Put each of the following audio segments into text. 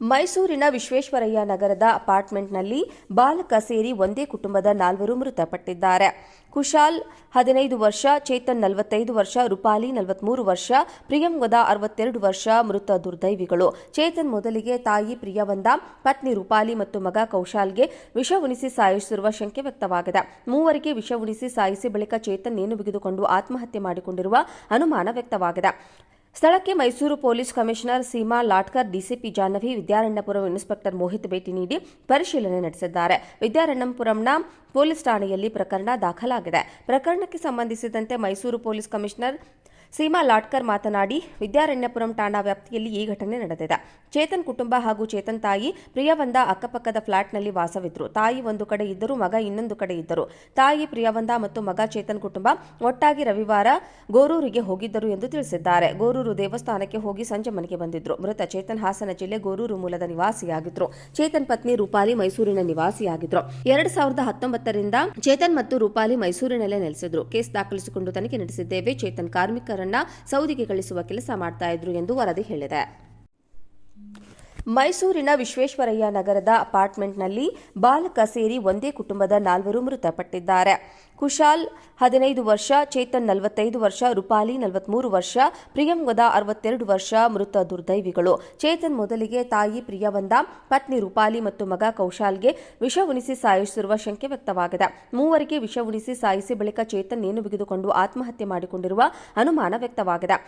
ಮೈಸೂರಿನ ವಿಶ್ವೇಶ್ವರಯ್ಯ ನಗರದ ಅಪಾರ್ಟ್ಮೆಂಟ್ನಲ್ಲಿ ಬಾಲಕ ಸೇರಿ ಒಂದೇ ಕುಟುಂಬದ ನಾಲ್ವರು ಮೃತಪಟ್ಟಿದ್ದಾರೆ. ಕುಶಾಲ್ ಹದಿನೈದು ವರ್ಷ, ಚೇತನ್ ನಲವತ್ತೈದು ವರ್ಷ, ರೂಪಾಲಿ ನಲವತ್ಮೂರು ವರ್ಷ ಪ್ರಿಯಂವದ ಅರವತ್ತೆರಡು ವರ್ಷ ಮೃತ ದುರ್ದೈವಿಗಳು. ಚೇತನ್ ಮೊದಲಿಗೆ ತಾಯಿ ಪ್ರಿಯವಂದ, ಪತ್ನಿ ರೂಪಾಲಿ ಮತ್ತು ಮಗ ಕೌಶಾಲ್ಗೆ ವಿಷ ಉಣಿಸಿ ಸಾಯಿಸಿರುವ ಶಂಕೆ ವ್ಯಕ್ತವಾಗಿದೆ. ಮೂವರಿಗೆ ವಿಷ ಉಣಿಸಿ ಸಾಯಿಸಿ ಬಳಿಕ ಚೇತನ್ ನೇಣು ಬಿಗಿದುಕೊಂಡು ಆತ್ಮಹತ್ಯೆ ಮಾಡಿಕೊಂಡಿರುವ ಅನುಮಾನ ವ್ಯಕ್ತವಾಗಿದೆ. ಸ್ಥಳಕ್ಕೆ Mysuru police commissioner Seema Latkar, DCP Jahnavi Vidyaranyapuram inspector Mohit ಭೇಟಿ ನೀಡಿ ಪರಿಶೀಲನೆ ನಡೆಸಿದ್ದಾರೆ. ವಿದ್ಯಾರಣ್ಯಪುರಂನ ಪೊಲೀಸ್ ಠಾಣೆಯಲ್ಲಿ ಪ್ರಕರಣ ದಾಖಲಾಗಿದೆ. ಪ್ರಕರಣಕ್ಕೆ ಸಂಬಂಧಿಸಿದಂತೆ ಮೈಸೂರು ಪೊಲೀಸ್ ಕಮಿಷನರ್ ಸೀಮಾ ಲಾಟ್ಕರ್ ಮಾತನಾಡಿ, ವಿದ್ಯಾರಣ್ಯಪುರಂ ಠಾಣಾ ವ್ಯಾಪ್ತಿಯಲ್ಲಿ ಈ ಘಟನೆ ನಡೆದಿದೆ. ಚೇತನ್ ಕುಟುಂಬ ಹಾಗೂ ಚೇತನ್ ತಾಯಿ, ಪ್ರಿಯವಂದ ಅಕ್ಕಪಕ್ಕದ ಫ್ಲಾಟ್ನಲ್ಲಿ ವಾಸವಿದ್ರು. ತಾಯಿ ಒಂದು ಕಡೆ ಇದ್ದರು, ಮಗ ಇನ್ನೊಂದು ಕಡೆ ಇದ್ದರು. ತಾಯಿ, ಪ್ರಿಯವಂದ ಮತ್ತು ಮಗ ಚೇತನ್ ಕುಟುಂಬ ಒಟ್ಟಾಗಿ ರವಿವಾರ ಗೋರೂರಿಗೆ ಹೋಗಿದ್ದರು ಎಂದು ತಿಳಿಸಿದ್ದಾರೆ. ಗೋರೂರು ದೇವಸ್ಥಾನಕ್ಕೆ ಹೋಗಿ ಸಂಜೆ ಮನೆಗೆ ಬಂದಿದ್ರು. ಮೃತ ಚೇತನ್ ಹಾಸನ ಜಿಲ್ಲೆ ಗೋರೂರು ಮೂಲದ ನಿವಾಸಿಯಾಗಿದ್ರು. ಚೇತನ್ ಪತ್ನಿ ರೂಪಾಲಿ ಮೈಸೂರಿನ ನಿವಾಸಿಯಾಗಿದ್ರು. ಎರಡ್ ಸಾವಿರದ ಹತ್ತೊಂಬತ್ತರಿಂದ ಚೇತನ್ ಮತ್ತು ರೂಪಾಲಿ ಮೈಸೂರಿನಲ್ಲೇ ನೆಲೆಸಿದ್ರು. ಕೇಸ್ ದಾಖಲಿಸಿಕೊಂಡು ತನಿಖೆ ನಡೆಸಿದ್ದೇವೆ. ಚೇತನ್ ಕಾರ್ಮಿಕರನ್ನ ಸೌದಿಗೆ ಕಳಿಸುವ ಕೆಲಸ ಮಾಡ್ತಾ ಇದ್ರು ಎಂದು ವರದಿ ಹೇಳಿದೆ. ಮೈಸೂರಿನ ವಿಶ್ವೇಶ್ವರಯ್ಯ ನಗರದ ಅಪಾರ್ಟ್ಮೆಂಟ್ನಲ್ಲಿ ಬಾಲಕ ಸೇರಿ ಒಂದೇ ಕುಟುಂಬದ ನಾಲ್ವರು ಮೃತಪಟ್ಟಿದ್ದಾರೆ. ಕುಶಾಲ್ ಹದಿನೈದು ವರ್ಷ, ಚೇತನ್ ನಲವತ್ತೈದು ವರ್ಷ, ರೂಪಾಲಿ ನಲವತ್ಮೂರು ವರ್ಷ ಪ್ರಿಯಂಗದ ಅರವತ್ತೆರಡು ವರ್ಷ ಮೃತ ದುರ್ದೈವಿಗಳು. ಚೇತನ್ ಮೊದಲಿಗೆ ತಾಯಿ ಪ್ರಿಯವಂದ, ಪತ್ನಿ ರೂಪಾಲಿ ಮತ್ತು ಮಗ ಕೌಶಾಲ್ಗೆ ವಿಷ ಉಣಿಸಿ ಸಾಯಿಸಿರುವ ಶಂಕೆ ವ್ಯಕ್ತವಾಗಿದೆ. ಮೂವರಿಗೆ ವಿಷ ಉಣಿಸಿ ಸಾಯಿಸಿ ಬಳಿಕ ಚೇತನ್ ನೇಣು ಬಿಗಿದುಕೊಂಡು ಆತ್ಮಹತ್ಯೆ ಮಾಡಿಕೊಂಡಿರುವ ಅನುಮಾನ ವ್ಯಕ್ತವಾಗಿದೆ.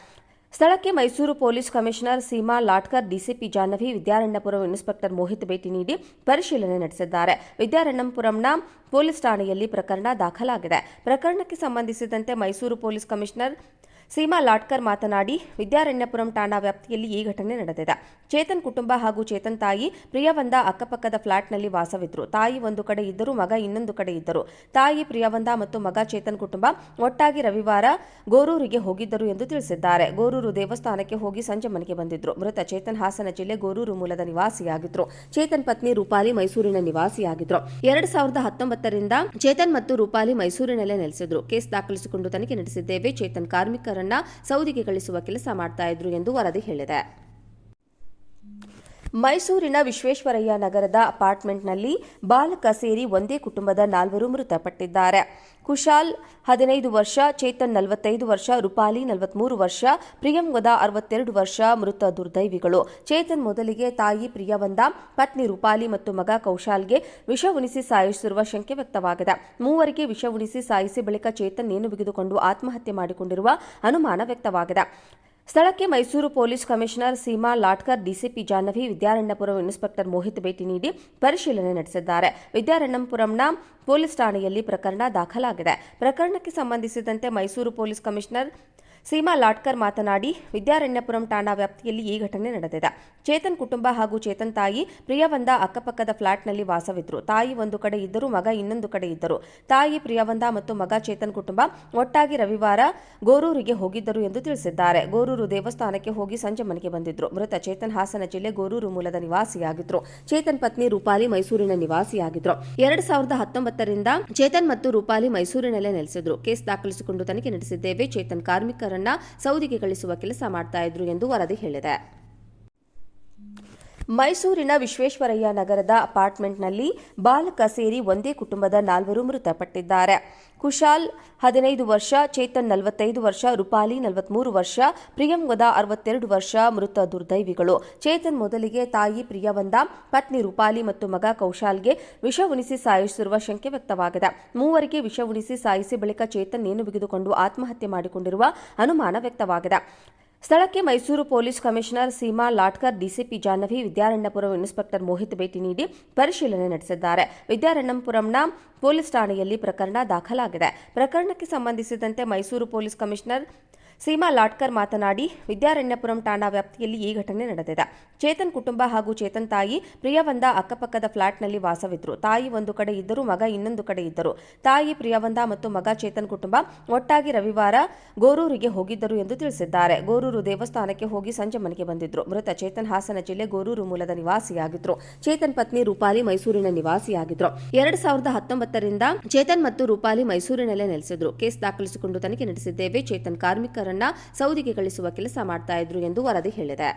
ಸ್ಥಳಕ್ಕೆ Mysuru police commissioner Seema Latkar, DCP Jahnavi Vidyaranyapuram inspector Mohit ಭೇಟಿ ನೀಡಿ ಪರಿಶೀಲನೆ ನಡೆಸಿದ್ದಾರೆ. ವಿದ್ಯಾರಣ್ಯಪುರಂನ ಪೊಲೀಸ್ ಠಾಣೆಯಲ್ಲಿ ಪ್ರಕರಣ ದಾಖಲಾಗಿದೆ. ಪ್ರಕರಣಕ್ಕೆ ಸಂಬಂಧಿಸಿದಂತೆ ಮೈಸೂರು ಪೊಲೀಸ್ ಕಮಿಷನರ್ ಸೀಮಾ ಲಾಟ್ಕರ್ ಮಾತನಾಡಿ, ವಿದ್ಯಾರಣ್ಯಪುರಂ ಠಾಣಾ ವ್ಯಾಪ್ತಿಯಲ್ಲಿ ಈ ಘಟನೆ ನಡೆದಿದೆ. ಚೇತನ್ ಕುಟುಂಬ ಹಾಗೂ ಚೇತನ್ ತಾಯಿ, ಪ್ರಿಯವಂದ ಅಕ್ಕಪಕ್ಕದ ಫ್ಲಾಟ್ನಲ್ಲಿ ವಾಸವಿದ್ರು. ತಾಯಿ ಒಂದು ಕಡೆ ಇದ್ದರು, ಮಗ ಇನ್ನೊಂದು ಕಡೆ ಇದ್ದರು. ತಾಯಿ, ಪ್ರಿಯವಂದ ಮತ್ತು ಮಗ ಚೇತನ್ ಕುಟುಂಬ ಒಟ್ಟಾಗಿ ರವಿವಾರ ಗೋರೂರಿಗೆ ಹೋಗಿದ್ದರು ಎಂದು ತಿಳಿಸಿದ್ದಾರೆ. ಗೋರೂರು ದೇವಸ್ಥಾನಕ್ಕೆ ಹೋಗಿ ಸಂಜೆ ಮನೆಗೆ ಬಂದಿದ್ರು. ಮೃತ ಚೇತನ್ ಹಾಸನ ಜಿಲ್ಲೆ ಗೋರೂರು ಮೂಲದ ನಿವಾಸಿಯಾಗಿದ್ರು. ಚೇತನ್ ಪತ್ನಿ ರೂಪಾಲಿ ಮೈಸೂರಿನ ನಿವಾಸಿಯಾಗಿದ್ರು. ಎರಡ್ ಸಾವಿರದ ಹತ್ತೊಂಬತ್ತರಿಂದ ಚೇತನ್ ಮತ್ತು ರೂಪಾಲಿ ಮೈಸೂರಿನಲ್ಲೇ ನೆಲೆಸಿದ್ರು. ಕೇಸ್ ದಾಖಲಿಸಿಕೊಂಡು ತನಿಖೆ ನಡೆಸಿದ್ದೇವೆ. ಚೇತನ್ ಕಾರ್ಮಿಕರನ್ನ ಸೌದಿಗೆ ಕಳಿಸುವ ಕೆಲಸ ಮಾಡ್ತಾ ಇದ್ರು ಎಂದು ವರದಿ ಹೇಳಿದೆ. ಮೈಸೂರಿನ ವಿಶ್ವೇಶ್ವರಯ್ಯ ನಗರದ ಅಪಾರ್ಟ್ಮೆಂಟ್ನಲ್ಲಿ ಬಾಲಕ ಸೇರಿ ಒಂದೇ ಕುಟುಂಬದ ನಾಲ್ವರು ಮೃತಪಟ್ಟಿದ್ದಾರೆ. ಕುಶಾಲ್ ಹದಿನೈದು ವರ್ಷ, ಚೇತನ್ ನಲವತ್ತೈದು ವರ್ಷ, ರೂಪಾಲಿ ನಲವತ್ಮೂರು ವರ್ಷ ಪ್ರಿಯಂವದ ಅರವತ್ತೆರಡು ವರ್ಷ ಮೃತ ದುರ್ದೈವಿಗಳು. ಚೇತನ್ ಮೊದಲಿಗೆ ತಾಯಿ ಪ್ರಿಯವಂದ ಪತ್ನಿ ರೂಪಾಲಿ ಮತ್ತು ಮಗ ಕೌಶಾಲ್ಗೆ ವಿಷ ಉಣಿಸಿ ಸಾಯಿಸಿರುವ ಶಂಕೆ ವ್ಯಕ್ತವಾಗಿದೆ. ಮೂವರಿಗೆ ವಿಷ ಉಣಿಸಿ ಸಾಯಿಸಿ ಬಳಿಕ ಚೇತನ್ ನೇಣು ಬಿಗಿದುಕೊಂಡು ಆತ್ಮಹತ್ಯೆ ಮಾಡಿಕೊಂಡಿರುವ ಅನುಮಾನ ವ್ಯಕ್ತವಾಗಿದೆ. ಸ್ಥಳಕ್ಕೆ Mysuru police commissioner Seema Latkar, DCP Jahnavi Vidyaranyapuram inspector Mohit ಭೇಟಿ ನೀಡಿ ಪರಿಶೀಲನೆ ನಡೆಸಿದ್ದಾರೆ. ವಿದ್ಯಾರಣ್ಯಪುರಂನ ಪೊಲೀಸ್ ಠಾಣೆಯಲ್ಲಿ ಪ್ರಕರಣ ದಾಖಲಾಗಿದೆ. ಪ್ರಕರಣಕ್ಕೆ ಸಂಬಂಧಿಸಿದಂತೆ ಮೈಸೂರು ಪೊಲೀಸ್ ಕಮಿಷನರ್ ಸೀಮಾ ಲಾಟ್ಕರ್ ಮಾತನಾಡಿ, ವಿದ್ಯಾರಣ್ಯಪುರಂ ಠಾಣಾ ವ್ಯಾಪ್ತಿಯಲ್ಲಿ ಈ ಘಟನೆ ನಡೆದಿದೆ. ಚೇತನ್ ಕುಟುಂಬ ಹಾಗೂ ಚೇತನ್ ತಾಯಿ, ಪ್ರಿಯವಂದ ಅಕ್ಕಪಕ್ಕದ ಫ್ಲಾಟ್ನಲ್ಲಿ ವಾಸವಿದ್ರು. ತಾಯಿ ಒಂದು ಕಡೆ ಇದ್ದರು, ಮಗ ಇನ್ನೊಂದು ಕಡೆ ಇದ್ದರು. ತಾಯಿ, ಪ್ರಿಯವಂದ ಮತ್ತು ಮಗ ಚೇತನ್ ಕುಟುಂಬ ಒಟ್ಟಾಗಿ ರವಿವಾರ ಗೋರೂರಿಗೆ ಹೋಗಿದ್ದರು ಎಂದು ತಿಳಿಸಿದ್ದಾರೆ. ಗೋರೂರು ದೇವಸ್ಥಾನಕ್ಕೆ ಹೋಗಿ ಸಂಜೆ ಮನೆಗೆ ಬಂದಿದ್ರು. ಮೃತ ಚೇತನ್ ಹಾಸನ ಜಿಲ್ಲೆ ಗೋರೂರು ಮೂಲದ ನಿವಾಸಿಯಾಗಿದ್ರು. ಚೇತನ್ ಪತ್ನಿ ರೂಪಾಲಿ ಮೈಸೂರಿನ ನಿವಾಸಿಯಾಗಿದ್ರು. ಎರಡ್ ಸಾವಿರದ ಹತ್ತೊಂಬತ್ತರಿಂದ ಚೇತನ್ ಮತ್ತು ರೂಪಾಲಿ ಮೈಸೂರಿನಲ್ಲೇ ನೆಲೆಸಿದ್ರು. ಕೇಸ್ ದಾಖಲಿಸಿಕೊಂಡು ತನಿಖೆ ನಡೆಸಿದ್ದೇವೆ. ಚೇತನ್ ಸೌದಿಗೆ ಕಳಿಸುವ ಕೆಲಸ ಮಾಡ್ತಾ ಇದ್ರು ಎಂದು ವರದಿ ಹೇಳಿದೆ. ಮೈಸೂರಿನ ವಿಶ್ವೇಶ್ವರಯ್ಯ ನಗರದ ಅಪಾರ್ಟ್ಮೆಂಟ್ನಲ್ಲಿ ಬಾಲಕ ಸೇರಿ ಒಂದೇ ಕುಟುಂಬದ ನಾಲ್ವರು ಮೃತಪಟ್ಟಿದ್ದಾರೆ. ಕುಶಾಲ್ ಹದಿನೈದು ವರ್ಷ, ಚೇತನ್ ನಲವತ್ತೈದು ವರ್ಷ, ರೂಪಾಲಿ ನಲವತ್ಮೂರು ವರ್ಷ ಪ್ರಿಯಂವದ ಅರವತ್ತೆರಡು ವರ್ಷ ಮೃತ ದುರ್ದೈವಿಗಳು. ಚೇತನ್ ಮೊದಲಿಗೆ ತಾಯಿ ಪ್ರಿಯವಂದ, ಪತ್ನಿ ರೂಪಾಲಿ ಮತ್ತು ಮಗ ಕೌಶಾಲ್ಗೆ ವಿಷ ಉಣಿಸಿ ಸಾಯಿಸಿರುವ ಶಂಕೆ ವ್ಯಕ್ತವಾಗಿದೆ. ಮೂವರಿಗೆ ವಿಷ ಉಣಿಸಿ ಸಾಯಿಸಿ ಬಳಿಕ ಚೇತನ್ ನೇಣು ಬಿಗಿದುಕೊಂಡು ಆತ್ಮಹತ್ಯೆ ಮಾಡಿಕೊಂಡಿರುವ ಅನುಮಾನ ವ್ಯಕ್ತವಾಗಿದೆ. ಸ್ಥಳಕ್ಕೆ Mysuru police commissioner Seema Latkar, DCP Jahnavi Vidyaranyapuram inspector Mohit ಭೇಟಿ ನೀಡಿ ಪರಿಶೀಲನೆ ನಡೆಸಿದ್ದಾರೆ. ವಿದ್ಯಾರಣ್ಯಪುರಂನ ಪೊಲೀಸ್ ಠಾಣೆಯಲ್ಲಿ ಪ್ರಕರಣ ದಾಖಲಾಗಿದೆ. ಪ್ರಕರಣಕ್ಕೆ ಸಂಬಂಧಿಸಿದಂತೆ ಮೈಸೂರು ಪೊಲೀಸ್ ಕಮಿಷನರ್ ಸೀಮಾ ಲಾಟ್ಕರ್ ಮಾತನಾಡಿ, ವಿದ್ಯಾರಣ್ಯಪುರಂ ಠಾಣಾ ವ್ಯಾಪ್ತಿಯಲ್ಲಿ ಈ ಘಟನೆ ನಡೆದಿದೆ. ಚೇತನ್ ಕುಟುಂಬ ಹಾಗೂ ಚೇತನ್ ತಾಯಿ, ಪ್ರಿಯವಂದ ಅಕ್ಕಪಕ್ಕದ ಫ್ಲಾಟ್ನಲ್ಲಿ ವಾಸವಿದ್ರು. ತಾಯಿ ಒಂದು ಕಡೆ ಇದ್ದರು, ಮಗ ಇನ್ನೊಂದು ಕಡೆ ಇದ್ದರು. ತಾಯಿ, ಪ್ರಿಯವಂದ ಮತ್ತು ಮಗ ಚೇತನ್ ಕುಟುಂಬ ಒಟ್ಟಾಗಿ ರವಿವಾರ ಗೋರೂರಿಗೆ ಹೋಗಿದ್ದರು ಎಂದು ತಿಳಿಸಿದ್ದಾರೆ. ಗೋರೂರು ದೇವಸ್ಥಾನಕ್ಕೆ ಹೋಗಿ ಸಂಜೆ ಮನೆಗೆ ಬಂದಿದ್ರು. ಮೃತ ಚೇತನ್ ಹಾಸನ ಜಿಲ್ಲೆ ಗೋರೂರು ಮೂಲದ ನಿವಾಸಿಯಾಗಿದ್ರು. ಚೇತನ್ ಪತ್ನಿ ರೂಪಾಲಿ ಮೈಸೂರಿನ ನಿವಾಸಿಯಾಗಿದ್ರು. ಎರಡ್ ಸಾವಿರದ ಹತ್ತೊಂಬತ್ತರಿಂದ ಚೇತನ್ ಮತ್ತು ರೂಪಾಲಿ ಮೈಸೂರಿನಲ್ಲೇ ನೆಲೆಸಿದ್ರು. ಕೇಸ್ ದಾಖಲಿಸಿಕೊಂಡು ತನಿಖೆ ನಡೆಸಿದ್ದೇವೆ. ಚೇತನ್ ಕಾರ್ಮಿಕರನ್ನ ಸೌದಿಗೆ ಕಳಿಸುವ ಕೆಲಸ ಮಾಡ್ತಾ ಇದ್ರು ಎಂದು ವರದಿ ಹೇಳಿದೆ.